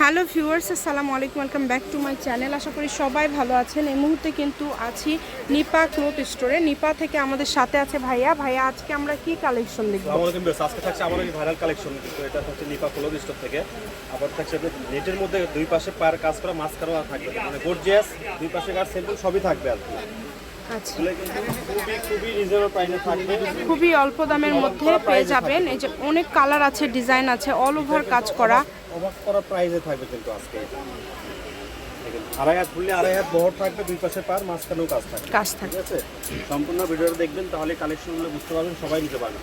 Hello viewers, আসসালামু আলাইকুম, welcome back to my channel. আশা করি সবাই ভালো আছেন। এই মুহূর্তে কিন্তু আছি নিপা ক্লোথ স্টোরে। নিপা থেকে আমাদের সাথে আছে ভাইয়া। ভাইয়া, আজকে আমরা কি কালেকশন দেখব? আজকে থাকছে আমার ভাইরাল কালেকশন কিন্তু এটা হচ্ছে নিপা ক্লোথ স্টোর থেকে। আবার থাকছে নেটের মধ্যে দুই পাশে পার কাজ করা মাছ করা থাকবে মানে গর্জিয়াস দুই পাশে কাজ সেলফুল সবই থাকবে আর কি। খুবই খুবই অল্প দামের মধ্যে পেয়ে যাবেন। এই যে অনেক কালার আছে ডিজাইন আছে অল ওভার কাজ করা। অবাক করা থাকবে কিন্তু আজকে। এটা। দেখেন, আড়াই হাত খুললে আড়াই হাত বহর থাকবে দুই পাশে পার মাঝখানেও কাজ থাকবে। কাজ সম্পূর্ণ ভিডিওটা দেখবেন তাহলে কালেকশনগুলো বুঝতে পারবেন সবাই নিতে পারবেন।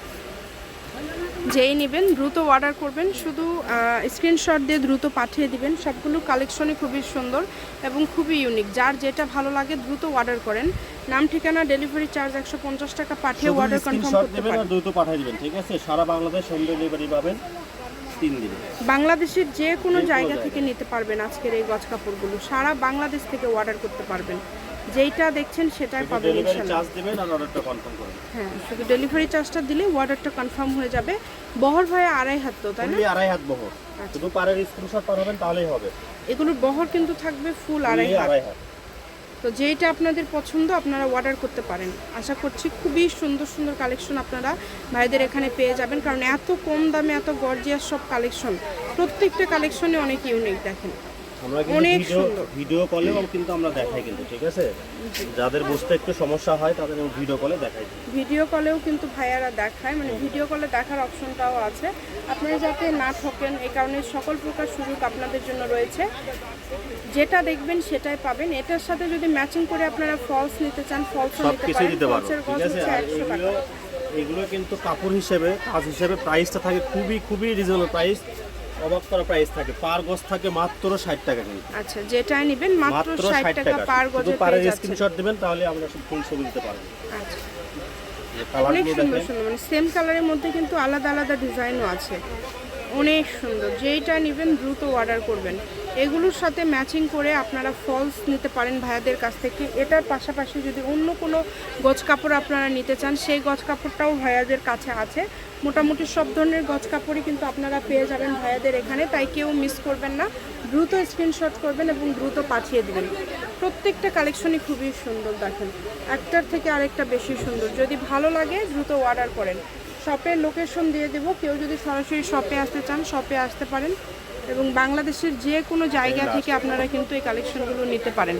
যেই নেবেন দ্রুত অর্ডার করবেন শুধু স্ক্রিনশট দিয়ে দ্রুত পাঠিয়ে দিবেন। সবগুলো কালেকশনই খুবই সুন্দর এবং খুবই ইউনিক যার যেটা ভালো লাগে দ্রুত অর্ডার করেন। নাম ঠিকানা ডেলিভারি চার্জ একশো পঞ্চাশ টাকা পাঠিয়ে অর্ডার কনফার্ম করতে পারেন আর দ্রুত পাঠিয়ে দিবেন ঠিক আছে? সারা বাংলাদেশ হোম ডেলিভারি পাবেন তিন দিনে। বাংলাদেশের যে কোনো জায়গা জায়গা। থেকে নিতে পারবেন আজকের এই গজ কাপড়গুলো। সারা বাংলাদেশ থেকে অর্ডার করতে পারবেন। যেইটা দেখছেন সেটাই পাবেন চার্জ দেবেন আর অর্ডারটা কনফার্ম করবেন হ্যাঁ শুধু ডেলিভারি চার্জটা দিলে অর্ডারটা কনফার্ম হয়ে যাবে। বহর ভাই আড়াই হাত তো তাই না? আড়াই হাত বহর। আচ্ছা। শুধু পারের স্ক্রিনশট পাঠাবেন তাহলেই হবে। এগুলোর বহর কিন্তু থাকবে ফুল আড়াই হাত। আড়াই হাত। তো যেইটা আপনাদের পছন্দ আপনারা অর্ডার করতে পারেন। আশা করছি খুবই সুন্দর সুন্দর কালেকশন আপনারা ভাইদের এখানে পেয়ে যাবেন। কারণ এত কম দামে এত গর্জিয়াস সব কালেকশন প্রত্যেকটা কালেকশনে অনেক ইউনিক দেখেন। আমরা কিন্তু ভিডিও ভিডিও কলেও কিন্তু আমরা দেখাই কিন্তু ঠিক আছে? যাদের বুঝতে একটু সমস্যা হয় তাদের ভিডিও কলে দেখাই। ভিডিও কলেও কিন্তু ভাইয়ারা দেখায় মানে ভিডিও কলে দেখার অপশনটাও আছে। আপনারা যাতে না ঠকেন এই কারণে সকল প্রকার সুযোগ আপনাদের জন্য রয়েছে। যেটা দেখবেন সেটাই পাবেন। এটার সাথে যদি ম্যাচিং করে আপনারা ফলস নিতে চান ফলসও সব নিতে পারেন। ফলসের ঠিক আছে? হচ্ছে একশো টাকা। এগুলো এগুলো কিন্তু কাপড় হিসেবে কাজ হিসেবে প্রাইসটা থাকে খুবই খুবই রিজনেবল প্রাইস অবাক করা প্রাইস থাকে। পার গজ থাকে মাত্র ষাট টাকা কিন্তু আচ্ছা যেটাই নেবেন মাত্র মাত্র ষাট ষাট টাকা টাকা। পার গজে যাচ্ছেন। স্ক্রিনশট দিবেন তাহলে আমরা সব ফুল ছবি দিতে পারব। আচ্ছা। অনেক সুন্দর সুন্দর। মানে সেম কালারের মধ্যে কিন্তু আলাদা আলাদা ডিজাইনও আছে। অনেক সুন্দর। যেইটা নেবেন দ্রুত অর্ডার করবেন। এগুলোর সাথে ম্যাচিং করে আপনারা ফলস নিতে পারেন ভাইয়াদের কাছ থেকে। এটার পাশাপাশি যদি অন্য কোনো গজ কাপড় আপনারা নিতে চান, সেই গজ কাপড়টাও ভাইয়াদের কাছে আছে। মোটামুটি সব ধরনের গজ কাপড়ই কিন্তু আপনারা পেয়ে যাবেন ভাইয়াদের এখানে, তাই কেউ মিস করবেন না। দ্রুত স্ক্রিনশট করবেন এবং দ্রুত পাঠিয়ে দেবেন। প্রত্যেকটা কালেকশনই খুবই সুন্দর, দেখেন। একটার থেকে আরেকটা বেশি সুন্দর। যদি ভালো লাগে, দ্রুত অর্ডার করেন। শপের লোকেশন দিয়ে দেবো। কেউ যদি সরাসরি শপে আসতে চান শপে আসতে পারেন এবং বাংলাদেশের যে কোনো জায়গা থেকে আপনারা কিন্তু এই কালেকশনগুলো নিতে পারেন।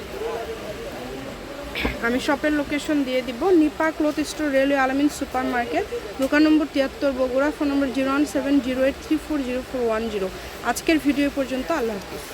আমি শপের লোকেশন দিয়ে দিব। Nipa cloth store railway Alamin super market দোকান নম্বর তিয়াত্তর Bogura phone number zero one seven zero eight three four zero four one zero আজকের ভিডিও পর্যন্ত আল্লাহ হাফিজ।